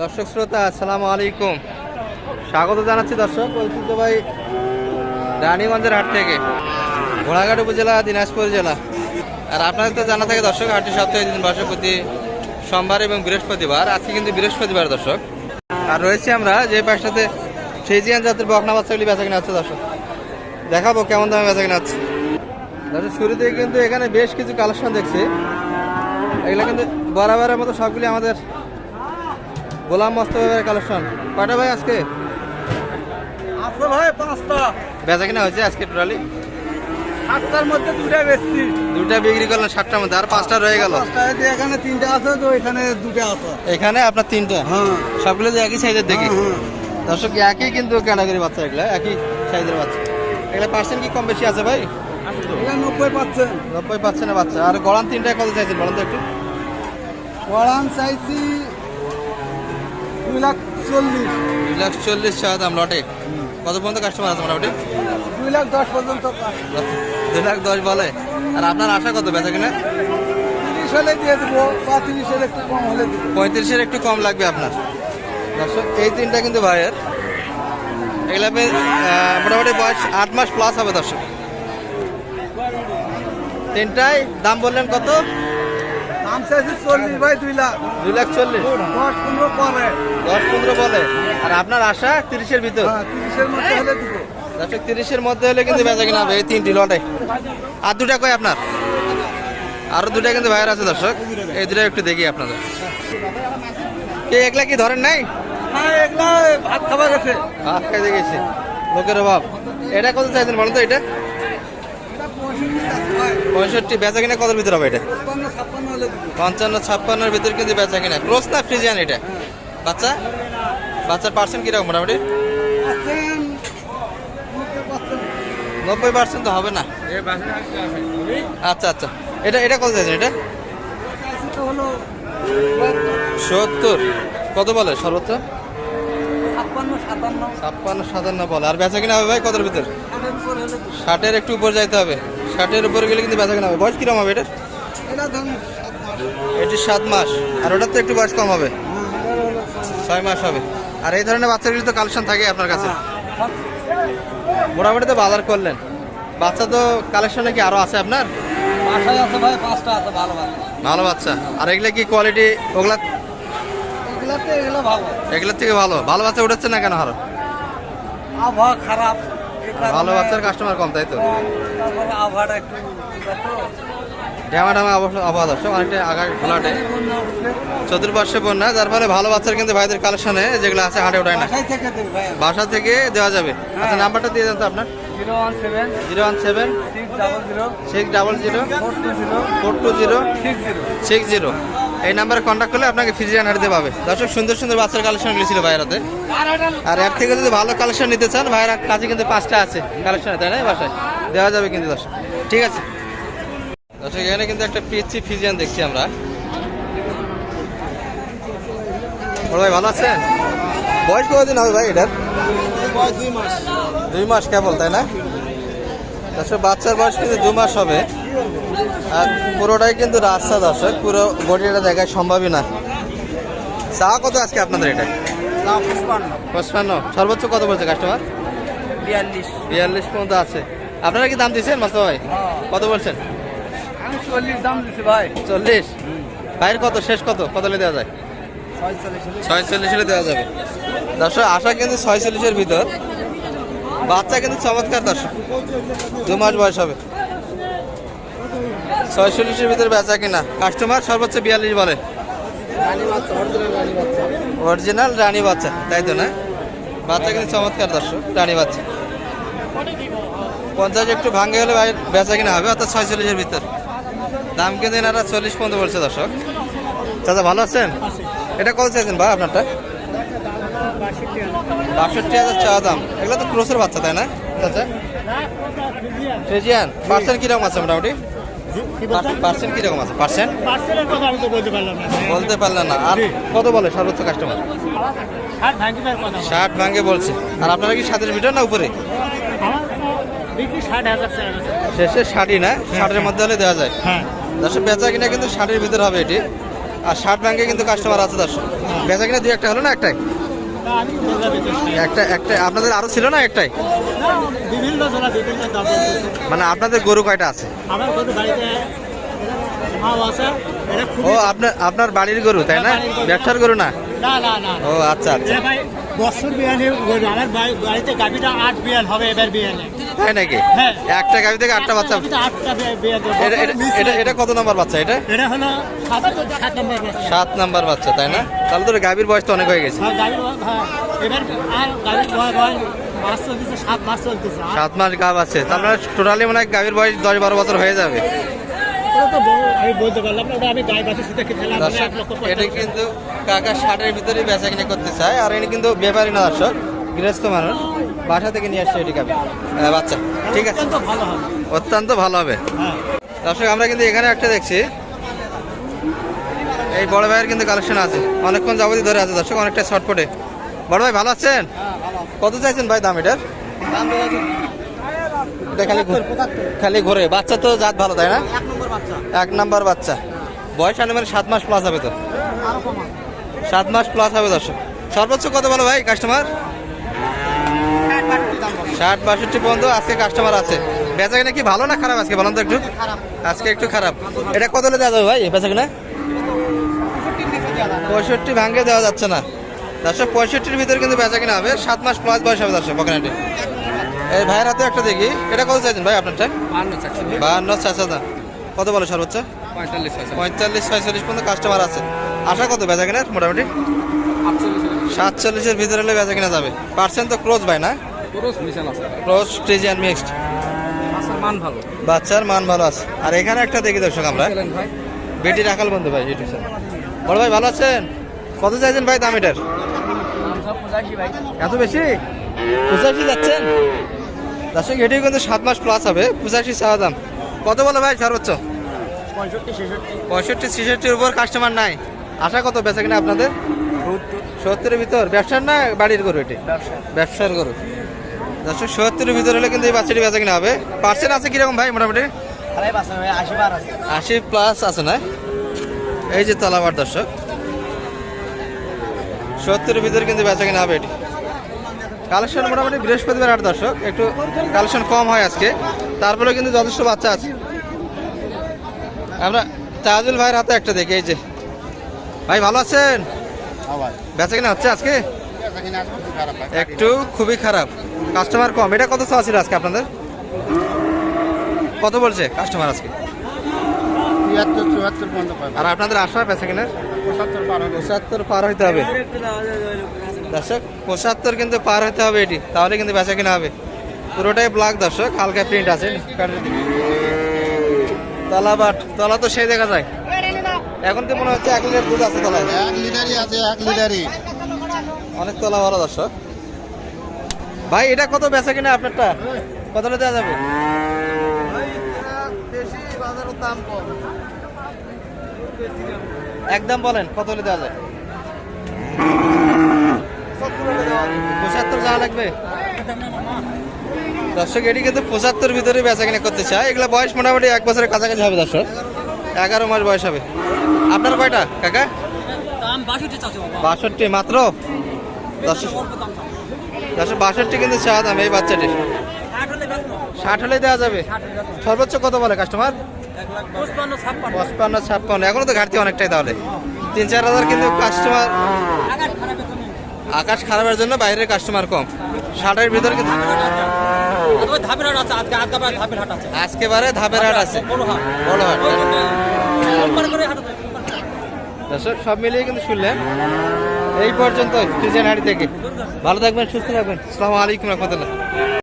দর্শক শ্রোতা, আসসালামু আলাইকুম। স্বাগত জানাচ্ছি দর্শক, ঐতিহ্যবাহী রানীগঞ্জের হাট থেকে। ঘোড়াঘাট উপজেলা, দিনাজপুর জেলা। আর আপনাদের তো জানা থাকে দর্শক, হাটটি সপ্তাহে দিন প্রতি সোমবার এবং বৃহস্পতিবার। আজকে কিন্তু বৃহস্পতিবার দর্শক। আর রয়েছে আমরা যে পাশটাতে ফ্রিজিয়ান জাতের বকনা বাচ্চাগুলি বেচা কিনা হচ্ছে দর্শক। দেখাবো কেমন দামে বেচা কিনা হচ্ছে। দর্শক, শুরুতে কিন্তু এখানে বেশ কিছু কালেকশন দেখছি। এগুলো কিন্তু বরাবরের মতো সবগুলি আমাদের গোলাম মস্তবের কালেকশন কয়টা ভাই আজকে? আসল হয় পাঁচটা। বেচা কিনা হয়েছে আজকে টোটালি সাতটার মধ্যে দুটা বেশি দুটা বিক্রি করলেন সাতটার মধ্যে আর পাঁচটা রয়ে গেল? এখানে তিনটা আছে তো এখানে দুটা আছে। এখানে আপনার তিনটা? হ্যাঁ। সবগুলো যে একই সাইজের দেখি। হ্যাঁ, হ্যাঁ। দর্শক একই কিন্তু ক্যাটাগরি বাচ্চা এগুলো একই সাইজের বাচ্চা। এগুলো পার্সেন্ট কি কম বেশি আছে ভাই? নব্বই পাচ্ছেন নব্বই পার্সেন্ট বাচ্চা। আর গড়ান তিনটায় কত চাইছেন বলেন তো একটু? গড়ান চাইছি দুই লাখ চল্লিশ। দুই লাখ চল্লিশ চাওয়া দাম লটে। কত পর্যন্ত কাস্টমার আছে মোটামুটি? দুই লাখ দশ পর্যন্ত দুই লাখ দশ বলে। আর আপনার আশা কত বেচা কিনা? তিরিশ হলে দিয়ে দেবো বা তিরিশের একটু কম হলে দেবো। পঁয়ত্রিশের একটু কম লাগবে আপনার। দর্শক এই তিনটা কিন্তু ভাইয়ের। এগুলো মোটামুটি বয়স আট মাস প্লাস হবে দর্শক। তিনটায় দাম বললেন কত? দাম চাইছি চল্লিশ বাই দুই লাখ। দুই লাখ চল্লিশ। দশ পনেরো পরে। দশ পনেরো বলে আর আপনার আশা তিরিশের ভিতর? হ্যাঁ তিরিশের মধ্যে হলে দেবো। দর্শক তিরিশের মধ্যে হলে কিন্তু বেচা কিনা হবে এই তিনটি লটে। আর দুটা কয় আপনার? আরও দুটা কিন্তু ভাইয়ের আছে দর্শক। এই দুটা একটু দেখি আপনাদের। কে একলা কি ধরেন নাই? হ্যাঁ ভাত খাবার গেছে ভাত খাইতে গেছি। লোকের অভাব। এটা কত চাইছেন বলেন তো এটা? ভাই পঁয়ষট্টি বেচা কিনা কত ভিতর হবে এটা? পঞ্চান্ন ছাপ্পান্নর ভিতর কিন্তু বেচা কিনা। ক্রোস না ফ্রিজিয়ান এটা? বাচ্চা? বাচ্চার পার্সেন্ট কীরকম মোটামুটি? নব্বই পার্সেন্ট তো হবে না। আচ্ছা আচ্ছা। এটা এটা কত চাইছেন এটা? সত্তর। কত বলে সর্বোচ্চ? ছাপ্পান্ন সাতান্ন। বলে। আর বেচা কিনা হবে ভাই কতর ভিতর। ষাটের একটু উপর যাইতে হবে। ষাটের উপরে গেলে কিন্তু বেচা কিনা হবে। বয়স কীরকম হবে এটা? এটা সাত মাস। আর ওটার তো একটু বয়স কম হবে। এটার ছয় মাস হবে। আর এই ধরনের বাচ্চাগুলি তো কালেকশন থাকে আপনার কাছে? মোটামুটি তো বাজার করলেন। বাচ্চা তো কালেকশনে কি আরও আছে আপনার? ভালো বাচ্চা। আর এগুলা কি কোয়ালিটি ওগুলা এগুলাতে এগুলো ভালো। এগুলোর থেকে ভালো। ভালো বাচ্চা উঠাচ্ছে না কেন আরও আবহাওয়া খারাপ। ভালো বাচ্চার কাস্টমার কম তাই তো? আবহাওয়াটা একটু ড্যামা অবশ্য আবহাওয়া দর্শক অনেকটা আগার ঘোলাটে। চতুর্পার্শ্বে বন্যা যার ফলে ভালো বাচ্চার কিন্তু ভাইদের কালেকশনে যেগুলো আছে হাটে ওঠায় না। বাসা থেকে দেওয়া যাবে। আচ্ছা নাম্বারটা দিয়ে দেন তো আপনার। Zero one seven zero one seven six double zero six double zero four two zero four two zero six zero. Six zero. এই নাম্বারে কন্ট্যাক্ট করলে আপনাকে ফিজিয়ান হাটতে পাবে দর্শক সুন্দর সুন্দর বাচ্চার কালেকশন ছিল ভাইরাতে আর এর থেকে যদি ভালো কালেকশন নিতে চান ভাইরা কাছে কিন্তু পাঁচটা আছে কালেকশন তাই না বাসায়? দেওয়া যাবে কিন্তু দর্শক। ঠিক আছে। দর্শক এখানে কিন্তু একটা পিএসসি ফিজিয়ান দেখছি আমরা। বড় ভাই ভালো আছেন? বয়স কতদিন হবে ভাই এটার? বয়স দুই মাস। দুই মাস কেবল তাই না? দর্শক বাচ্চার বয়স কিন্তু দু মাস হবে। আর পুরোটাই কিন্তু রাস্তা দর্শক পুরো বডিটা দেখায় সম্ভবই না। চা কত আজকে আপনাদের এটা? পঁচপান্ন। সর্বোচ্চ কত বলছে কাস্টমার বিয়াল্লিশ। বিয়াল্লিশ পর্যন্ত আছে। আপনারা কি দাম দিচ্ছেন মাস্টার ভাই? কত বলছেন? চল্লিশ দাম দিচ্ছি ভাই। চল্লিশ? ভাইয়ের কত? শেষ কত? কত দেওয়া যায়? ছয়চল্লিশ ছয় চল্লিশ হলে দেওয়া যাবে। দর্শক আশা কিন্তু ছয় চল্লিশের ভিতর। বাচ্চা কিন্তু চমৎকার দর্শক। দু মাস বয়স হবে। ছয় চল্লিশের ভিতরে বেচা কিনা। কাস্টমার সর্বোচ্চ বিয়াল্লিশ বলে। অরিজিনাল রানী বাচ্চা, তাই তো না? বাচ্চা কিন্তু চমৎকার দর্শক, রানী বাচ্চা। পঞ্চাশ একটু ভাঙ্গে হলে বেচা কিনা হবে, অর্থাৎ ছয় চল্লিশের ভিতর। দাম কিন্তু এনারা চল্লিশ পর্যন্ত বলছে দর্শক। চাচা, ভালো আছেন? এটা কত চাইছেন ভাই আপনারটা? বাষট্টি হাজার চা দাম। এগুলো তো ক্রোসের বাচ্চা, তাই না? চাচা? ফ্রিজিয়ান। পার্সেন্ট কীরকম আছে মোটামুটি? পার্সেন্ট কীরকম আছে? পার্সেন্ট? বলতে পারলেন না। আর কত বলে সর্বোচ্চ কাস্টমার ষাট ভাঙি বলছে। আর আপনারা কি সাতের ভিতর না উপরে। শেষে ষাটই না? ষাটের মধ্যে হলে দেওয়া যায়। দশ বেচা কিনা কিন্তু ষাটের ভিতর হবে এটি। আর ষাট ব্যাংকে কিন্তু কাস্টমার আছে, দর্শক। বেচা কিনা দুই একটা হলো না একটাই? একটা একটা আপনাদের আরও ছিল না একটাই? বিভিন্ন। মানে আপনাদের গরু কয়টা আছে? আমার গরু বাড়িতে ও আপনার আপনার বাড়ির গরু তাই না? ব্যবসার গরু না? না না না ও আচ্ছা আচ্ছা। এটা ভাই বছর বিয়ানে আমার বাড়িতে গাভিটা আট হবে এবার তাই নাকি? হ্যাঁ। একটা গাভি থেকে আটটা বাচ্চা আটটা। এটা এটা- কত নম্বর বাচ্চা এটা? এটা হলো সাত নম্বর বাচ্চা। তাই না? তাহলে তো গাভীর বয়স তো অনেক হয়ে গেছে। হ্যাঁ, হ্যাঁ, এবার আর গাভীর বয়স বয়স মাস সাত মাস গাভ আছে। তার মানে টোটালি মনে হয় গাভীর বয়স দশ বারো বছর হয়ে যাবে। এটা কিন্তু কাকা ষাটের ভিতরে বেচা কিনে করতে চায় আর কিন্তু ব্যাপারী না দর্শক গৃহস্থ মানুষ বাসা থেকে নিয়ে আসছে এটি আহ, বাচ্চা ঠিক আছে। অত্যন্ত ভালো হবে। হ্যাঁ। দর্শক আমরা কিন্তু এখানে একটা দেখছি। এই বড় ভাইয়ের কিন্তু কালেকশন আছে অনেকক্ষণ যাবতীয় ধরে আছে দর্শক অনেকটা শর্টপটে বড় ভাই ভালো আছেন? কত চাইছেন ভাই দাম এটার? এটা খালি খালি ঘুরে। বাচ্চা তো জাত ভালো তাই না? এক নাম্বার বাচ্চা। বয়স আনুমানিক সাত মাস প্লাস হবে তো? সাত মাস প্লাস হবে দর্শক। সর্বোচ্চ কত বলো ভাই কাস্টমার ষাট বাষট্টি পর্যন্ত আজকে কাস্টমার আছে। বেচা কিনা কি ভালো না খারাপ আজকে বলুন তো একটু? আজকে একটু খারাপ। এটা কত দেওয়া যাবে ভাই বেচা কিনা পঁয়ষট্টি ভাঙ্গে দেওয়া যাচ্ছে না। দর্শক পঁয়ষট্টির ভিতরে কিন্তু বেচা কিনা হবে। সাত মাস প্লাস বয়স হবে দর্শক বকেনাটি। এই ভাইয়ের হাতে একটা দেখি। এটা কত চাইছেন ভাই আপনারটা? বাহান্ন চারশো দাম কত বলে সর্বোচ্চ? পঁয়তাল্লিশ ছয়চল্লিশ পর্যন্ত কাস্টমার আছে। আশা কত বেচা কেনার মোটামুটি? সাতচল্লিশের ভিতরে হলে বেচা কিনা যাবে। পার্সেন্ট তো ক্লোজ ভাই না? ক্লোজ ফ্রিজিয়ান মিক্সড মান ভালো। বাচ্চার মান ভালো আছে। আর এখানে একটা দেখি দর্শক আমরা। বেটি রাখাল বন্ধু ভাই ইউটিউব বড় ভাই ভালো আছেন? কত চাইছেন ভাই দাম এটার? এত বেশি? পঁচাশি যাচ্ছেন? দর্শক এটিও কিন্তু সাত মাস প্লাস হবে। পঁচাশি চাওয়া দাম। কত বলো ভাই সর্বোচ্চ? পঁয়ষট্টি ছেষট্টি। পঁয়ষট্টি ছেষট্টির উপর কাস্টমার নাই। আশা কত বেচা কিনা আপনাদের? সত্তরের ভিতর। ব্যবসার না বাড়ির গরু এটি? ব্যবসা। ব্যবসার গরু। দর্শক সত্তরের ভিতর হলে কিন্তু এই বাচ্চাটি বেচা কিনা হবে। পার্সেন্ট আছে কীরকম ভাই মোটামুটি? আশি প্লাস আছে না? এই যে তলাবার দর্শক। সত্তরের ভিতরে কিন্তু বেচা কিনা হবে এটি। কালেকশন মোটামুটি বৃহস্পতিবার আট দর্শক একটু কালেকশন কম হয় আজকে। তারপরে কিন্তু যথেষ্ট বাচ্চা আছে। আমরা তাজুল ভাইয়ের হাতে একটা দেখি এই যে। ভাই ভালো আছেন? বেচা কিনা হচ্ছে আজকে? একটু খুবই খারাপ। কাস্টমার কম। এটা কত চাওয়া ছিল আজকে আপনাদের? কত বলছে কাস্টমার আজকে? আর আপনাদের আশা বেচা কিনা পঁচাত্তর পার হইতে হবে। দর্শক পঁচাত্তর কিন্তু পার হতে হবে এটি তাহলে কিন্তু বেচা কিনা হবে। পুরোটাই ব্ল্যাক দর্শক হালকা প্রিন্ট আছে। তলা বাট তলা তো সেই দেখা যায়। এখন তো মনে হচ্ছে এক লিটার দুধ আছে তলায়। এক লিটারই আছে এক লিটারই। অনেক তলা বড় দর্শক। ভাই এটা কত বেচা কিনা আপনারটা? কতটা দেওয়া যাবে? একদম বলেন কত হলে দেওয়া যায়? পঁচাত্তর যাওয়া লাগবে। দর্শক, এটি কিন্তু পঁচাত্তর ভিতরে বেচা কিনা করতে চায়। এগুলো বয়স মোটামুটি এক বছরের কাছাকাছি হবে দর্শক। এগারো মাস বয়স হবে। আপনার কয়টা, কাকা? বাষট্টি মাত্র? দর্শক বাষট্টি কিন্তু চা দাম এই বাচ্চাটির। ষাট হলেই দেওয়া যাবে। সর্বোচ্চ কত বলে কাস্টমার? পঁচপান্ন, ছাপ্পান্ন। এখনও তো ঘাটতি অনেকটাই তাহলে। তিন, চার হাজার কিন্তু কাস্টমার আকাশ খারাপের জন্য বাইরের কাস্টমার কম। ষাটের ভিতরে আজকে বারে ধাপের হাট আছে। বড় হাট। দর্শক সব মিলিয়ে কিন্তু শুনলেন। এই পর্যন্ত ফ্রিজেন হাড়ি থেকে। ভালো থাকবেন সুস্থ থাকবেন। আসসালামু আলাইকুম রহমতুল্লাহ।